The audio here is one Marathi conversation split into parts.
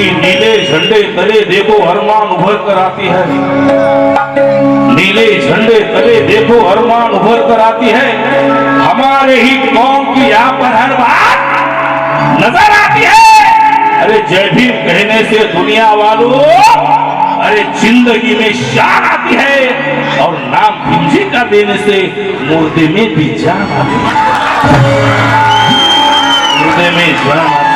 क्योंकि नीले झंडे तले देखो अरमान उभर कर आती है। नीले झंडे तले देखो अरमान उभर कर आती है। हमारे ही कौम की यहाँ पर हर बात नज़र आती है। अरे जय भीम कहने से दुनिया वालों, अरे ज़िंदगी में शान आती है। और नाम भीम का देने से मुर्दे में भी जान आती है। मुर्दे में जान आती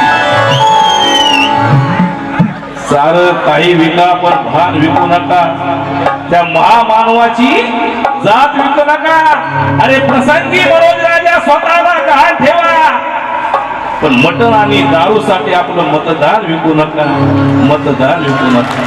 सार काही विका पण भान विकू नका. त्या महामानवाची जात विकू नका. अरे प्रसंगी मनोज राजा स्वतःला गहाण ठेवा. पण मटण आणि दारूसाठी आपलं मतदान विकू नका. मतदान विकू नका.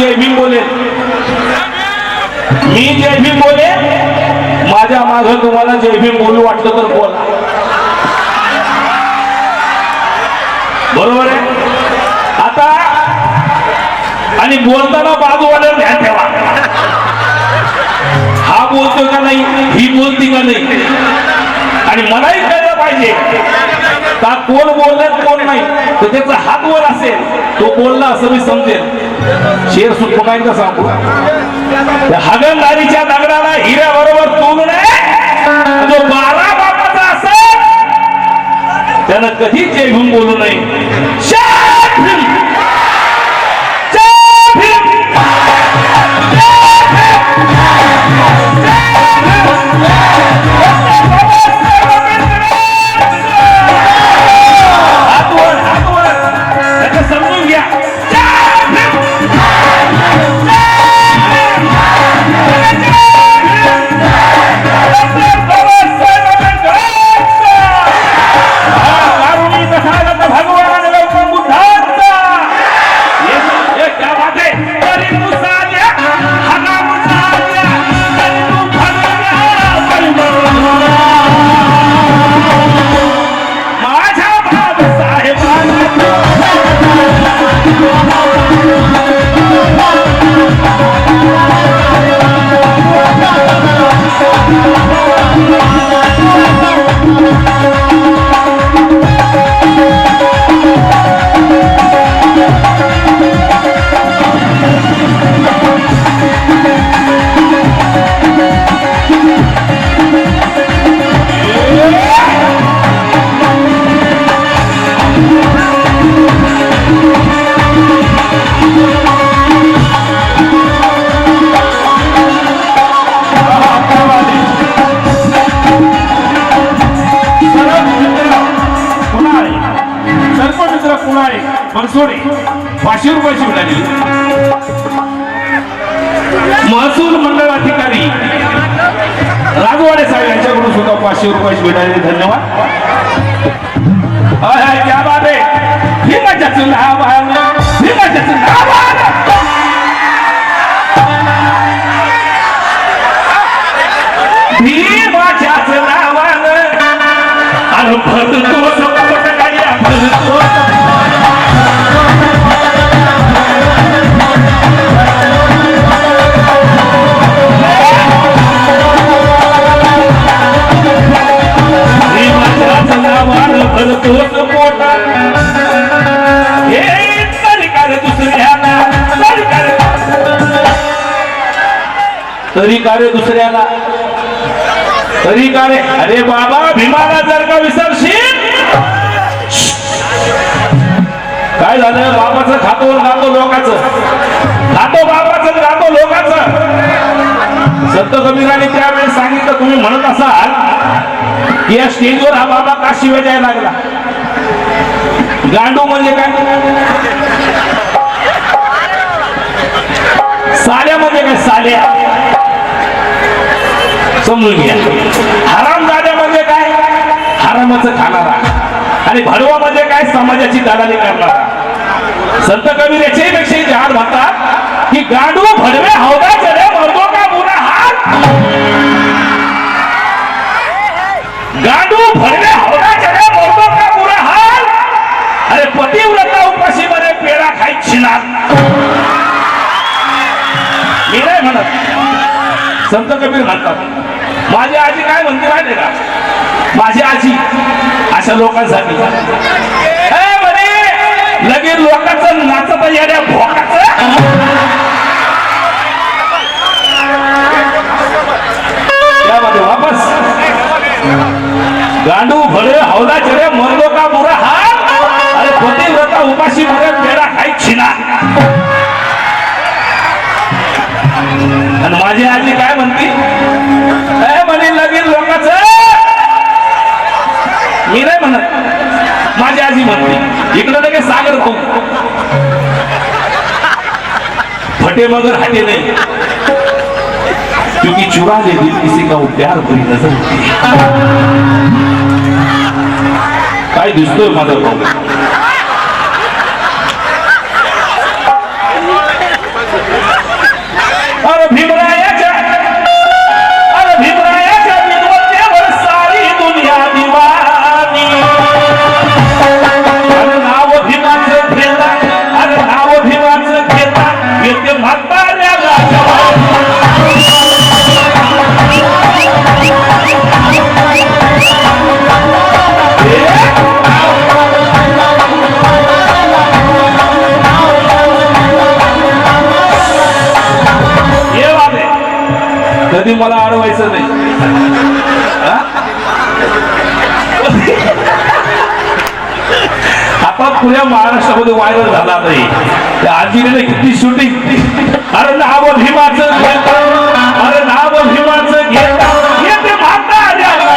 जय भीम बोलेन मी जय भीम बोले माझ्या माग तुम्हाला जय भीम बोलू वाटलं तर बोला. बरोबर आहे? आता आणि बोलताना बाजूवाल्यावर ध्यान ठेवा. हा बोलतो का नाही ही बोलती का नाही? आणि मलाही कळलं पाहिजे का कोण बोलत कोण नाही. तर त्याचा हात वर असेल तो बोलला असं मी समजेल शेर सुखो काय का सांगू हगलदारीच्या दगडाला हिऱ्या बरोबर तोडू जो बारा बापाचा असेल त्यानं कधीच जे घेऊन बोलू नये. Yeah! बनसोडे पाचशे रुपयाची मिळाली महसूल मंडळ अधिकारी राजवाडे साहेब यांच्याकडून सुद्धा पाचशे रुपयाची मिळाली धन्यवाद. हिमाच्याचं नाव आलं हिमाच्याचं नाव आलं भीमाच्याच नावानं अनुभव नावानं भरतो सपोट हे सरकार दुसऱ्याला सरकार तरी का रे दुसऱ्याला तरी का रे अरे बाबा भीमाला जर का विसरशील? काय झालं? बाबाचं खातो गातो लोकांचं खातो बाबाचं गातो लोकांचं. संत कबीराने त्यावेळेस सांगितलं तुम्ही म्हणत असाल की या स्टेजवर हा बाबा का शिवाय द्यायला लागला? गांडू म्हणजे काय? साल्या म्हणजे काय साल्या? समजून घ्या. हराम म्हणजे काय? हरामाच खाणारा. आणि भडवा म्हणजे काय? समाजाची दादाली करणारा. संत कबीर याच्यापेक्षाही पेक्षा म्हणतात की गांडू भडवे हौदा चले मरतो का मुला हात? संत कबीर म्हणतात माझी आजी काय म्हणते माहिती का? माझी आजी अशा लोकांसाठी लगेच लोकांचं नाचत येण्या भोकाचं. त्यामध्ये वापस. गांडू भरे हौदा चरे मरलो का बुरा हा. अरे पतिव्रता उपाशी मध्ये पेढा खायची ना आणि माझी आजी काय म्हणते? म्हणे लगीन लोकांचं. मी नाही म्हणत. माझी आजी म्हणते इकडं लगेच सागर तू फटे मगर हटे नाही. क्योंकि चुरा ले दिल किसी का प्यार बुरी नजर होती. काय दिसतोय माझा प्रॉब्लेम कधी मला अडवायचं नाही. आता पुऱ्या महाराष्ट्रामध्ये व्हायरल झाला नाही त्या आजीने किती शूटिंग अरे नाव भीमाचं घेता. अरे नाव भीमाचं घेता. येते म्हाताऱ्याला.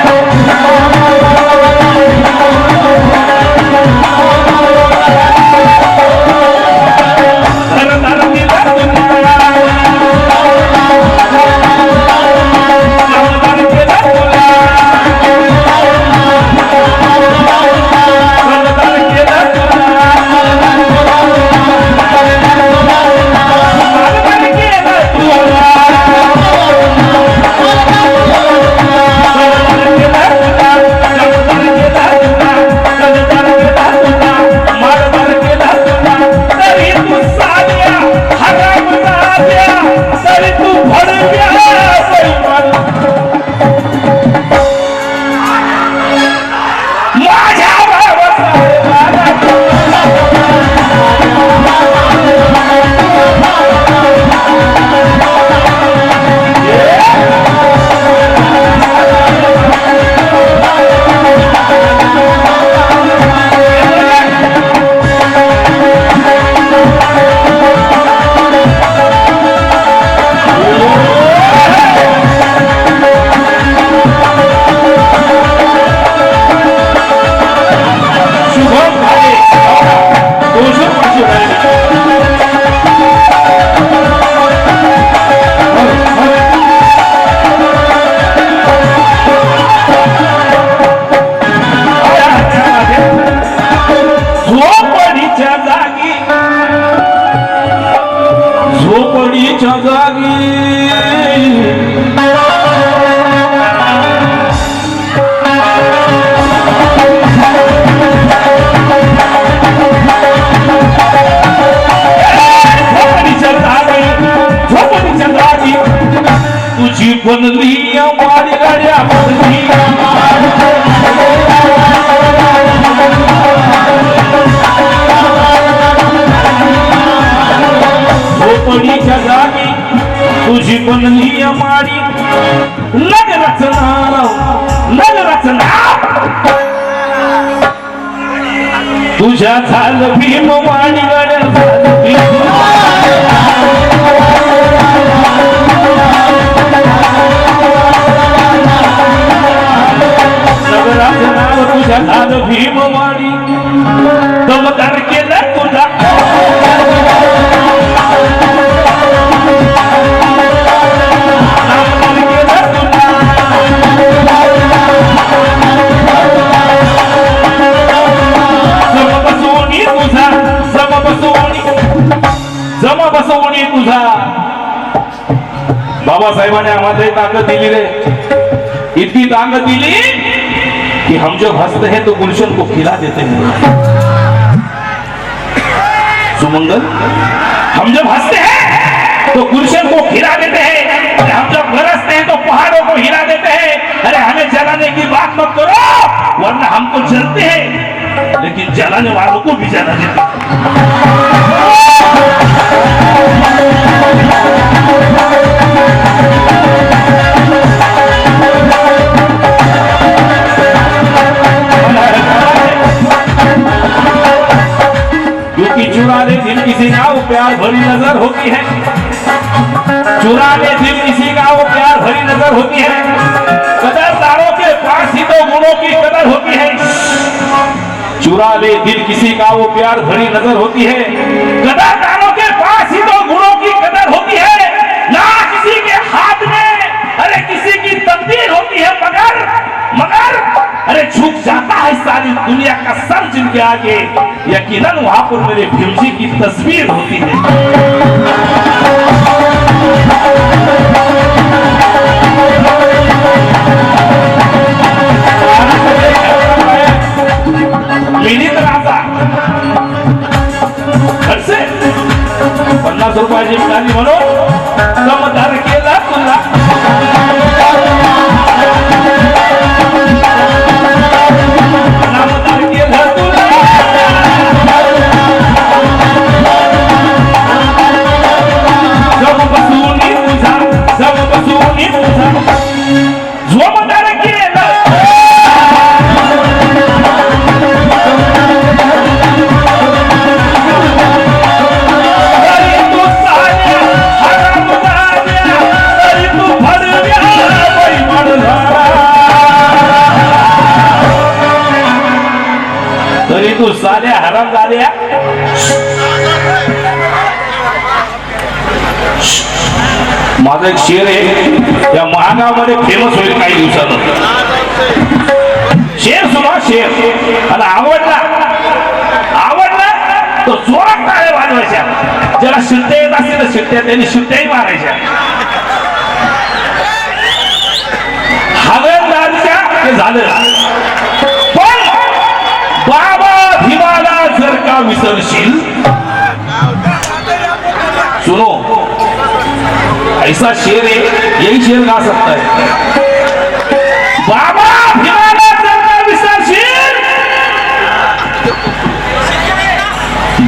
Let it go! भीम आम्हाला ताकद दिली रे। इतनी ताकत दिली कि हम जब हँसते हैं तो गुलशन को खिला देते हैं। सुमंगल, हम जब हँसते हैं तो गुलशन को खिला देते हैं। अरे हम जब गरजते हैं तो पहाड़ों को हिला देते हैं। अरे हमें जलाने की बात मत करो, वरना हम तो जलते हैं। लेकिन जलाने वालों को भी जला देते हैं क्योंकि प्यार भरी नज़र होती है। कदरदारों के पास ही तो गुणों की कदर होती है। ना किसी के हाथ में, अरे किसी की तकदीर होती है मगर मगर, अरे झुक जाता है सारी दुनिया का सर जिनके आगे। यकीनन वहाँ पर मेरे भीम जी की तस्वीर होती है। मिनिट राजा खर्चे पन्नास रुपयाची मिळाली म्हणून समदार माझा एक शेर आहे. या महागामध्ये फेमस होईल काही दिवसानं. शेर सुना शेर. आणि आवडला. आवडला तो जोरात टाळे वाजवायच्या ज्याला शिट्ट्या येत असतील तर शिट्ट्या त्यांनी शिट्ट्याही मारायच्या. हगनदारच्या ते झालं. पण बाबा भीमाला जर का विसरशील सुनो ऐसा शेर है यही शेर गा सकता है। बाबा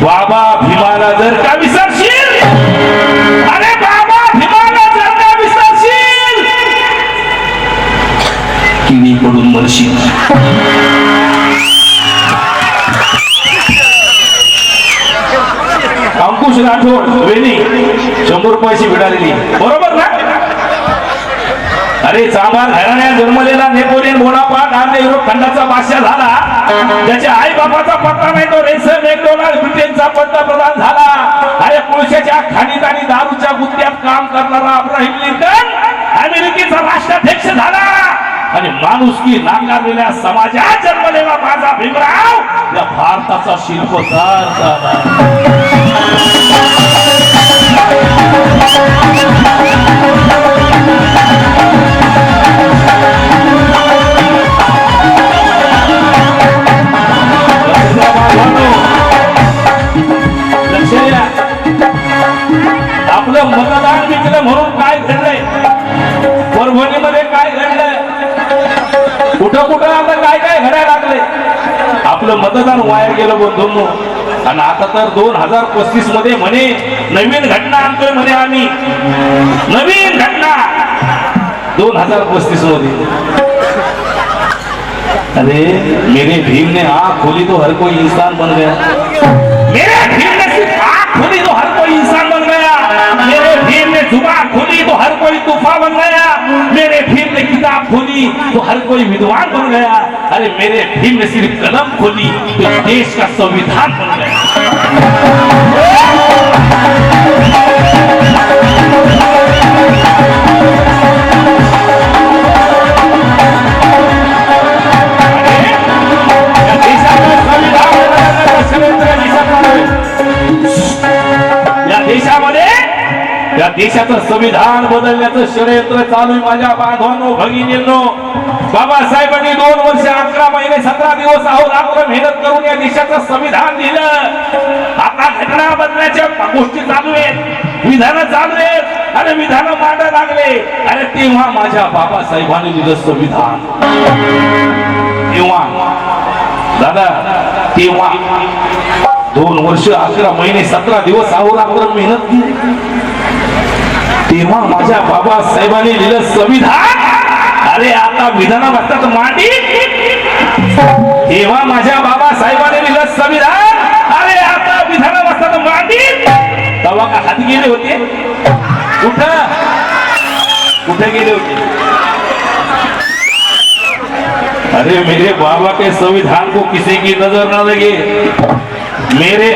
बाबा भीमाला जर का विसरशील अरे बाबा भीमाला जर का विसरशील किणी पडून मरशील आठवण वेणी शंभर रुपयाची मिळालेली बरोबर ना? अरे चांभार घराण्यात जन्मलेला नेपोलियन बोनापार्ट आणि युरोप खंडाचा बादशाह झाला. त्याच्या आई बापाचा पत्ता नाही तो रेसर मॅकडोनाल्ड ब्रिटनचा पंतप्रधान झाला. अरे पुरुषाच्या खाणीत आणि दारूच्या गुत्त्यात काम करणारा अब्राहिम लिंकन अमेरिकेचा राष्ट्राध्यक्ष झाला. आणि माणुसकी नांगारलेल्या समाजात जन्मलेला माझा भीमराव या भारताचा शिल्पकार आपलं मतदान विकलं म्हणून आपलं मतदान वाया गेलं बंधूंनो. आणि आता तर दोन हजार पस्तीसमध्ये म्हणे नवीन घटना आणतोय म्हणे आम्ही. नवीन घटना. दोन हजार पस्तीसमध्ये. अरे मेरे भीम ने आंख खोली तो हर कोई इंसान बन गया. मेरे भीम ने सिर्फ आंख खोली तो हर कोई इंसान बन गया. मेरे भीम ने जुबान खोली तो हर कोई तूफा बन गया. मेरे भीम ने किताब खोली तो हर कोई विद्वान बन गया. अरे मेरे भीम ने सिर्फ कलम खोली तो देश का संविधान बन गया या देशामध्ये या देशाचं संविधान बदलण्याचं षडयंत्र चालू माझ्या बांधवांनो भगिनींनो. बाबासाहेबांनी दोन वर्ष अकरा महिने सतरा दिवस आहो रात्र मेहनत करून या देशाचं संविधान दिलं. आता घटना बदलण्याच्या गोष्टी चालू आहेत. विधान चालू आहेत आणि विधान मांडा लागले. अरे तेव्हा माझ्या बाबासाहेबांनी दिलं संविधान. तेव्हा दादा तेव्हा. दोन वर्ष अकरा महिने सतरा दिवस अहोरात्र मेहनत केली. तेव्हा माझ्या बाबासाहेबांनी लिहिलं संविधान. अरे आता विधाना बसतात मांडी तेव्हा माझ्या बाबासाहेबांनी लिहिलं संविधान. अरे आता विधाना बसतात मांडी तेव्हा का हात गेले होते? कुठ? कुठे गेले होते? अरे मेरे बाबा के संविधान को किसी की नजर न लगे. मेरे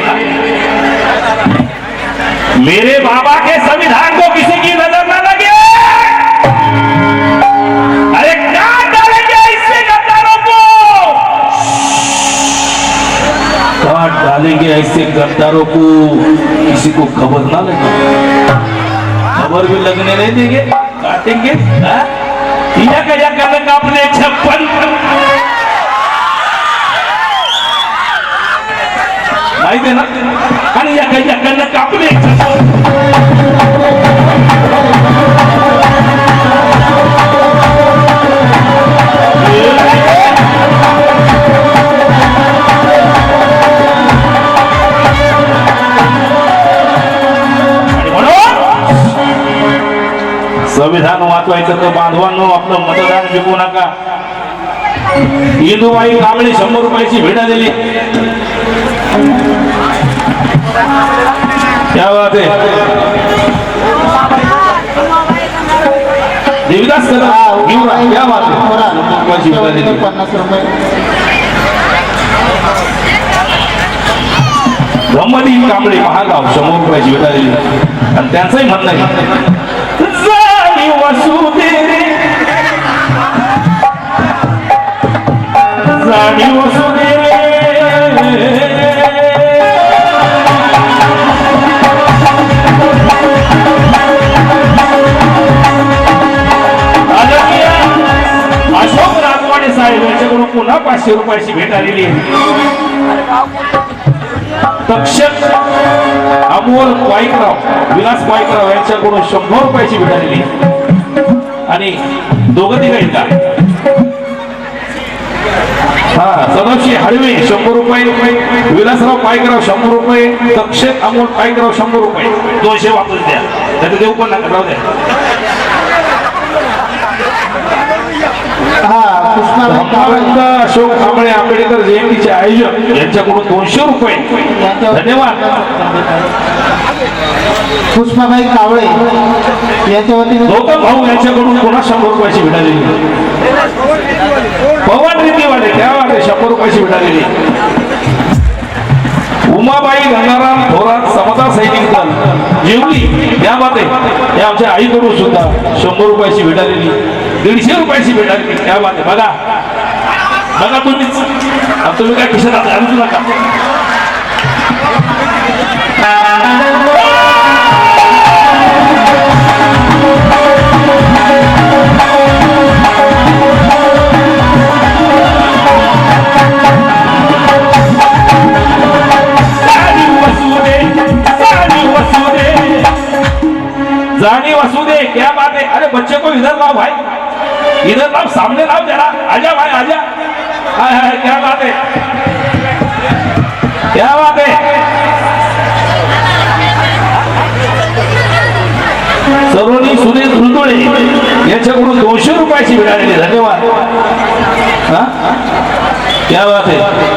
मेरे बाबा के संविधान को किसी की नज़र न लगे। अरे काट डालेंगे इससे गद्दारों को? काट डालेंगे ऐसे गद्दारों को। किसी को खबर ना लगे। खबर भी लगने नहीं देंगे। काटेंगे हाँ? का या छप्पन। माहिती आहे संविधान वाचवायचं तर बांधवांनो आपलं मतदान विकू नका. इंदुबाई कांबळे शंभर रुपयाची भेट दिली. क्या बात है। देवीदास कदम घेऊन क्या बात आहे रुपयाची पन्नास रुपये ब्रह्मदेव कांबळे महागाव समोर रुपयाची भेट दिली? आणि त्यांचंही म्हणणं आहे. जाणी वसुदे रे राजवाडे साहेब पुन्हा पाचशे रुपयाची भेट आलेली आहे. तक्षक अमोल पाईकराव विलास पाईकराव यांच्याकडून शंभर रुपयाची भेट आलेली आणि दोघं तिघ का हा सदाशी हळवे शंभर रुपये विलासराव पायकराव शंभर रुपये तक्षक अमोल पायकराव शंभर रुपये. दोनशे वापरून द्या. त्याचं देऊ पण नका राहू द्या. हा धर्मानंद अशोक कांबळे आंबेडकर जयंतीचे आयोजक यांच्याकडून दोनशे रुपये. धन्यवाद. पुष्पाबाई कावळे यांच्या वतीने गौतम भाऊ यांच्याकडून पुन्हा शंभर रुपयाची भेटालेली पवन रीतीवाले त्यावाले शंभर रुपयाची भेटालेली उमाबाई गंगाराम थोरात समता सैनिक दल जेवली त्या बाते हे आमच्या आईकडून सुद्धा शंभर रुपयाची भेटालेली दीडशे रुपयाची भेटालेली त्या बात बघा. बघा तुम्हीच. तुम्ही काय खिशात घालूच नका. जाणीव असू दे. क्या बात है अरे बच्चे को इधर लाओ भाई. इधर लाओ सामने लाओ जरा आजा भाई आजा। हाय हाय क्या बात है? क्या बात है? सरोनी सुनील धुंदुळे यांच्याकडून दोनशे रुपयाची मिळालेली धन्यवाद. हा? क्या बात आहे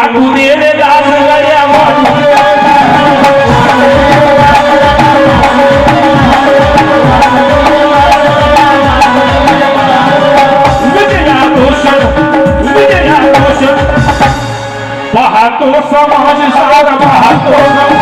আগুনের দাস বাহাতো সমাজ সারা বাহাতো সমাজ।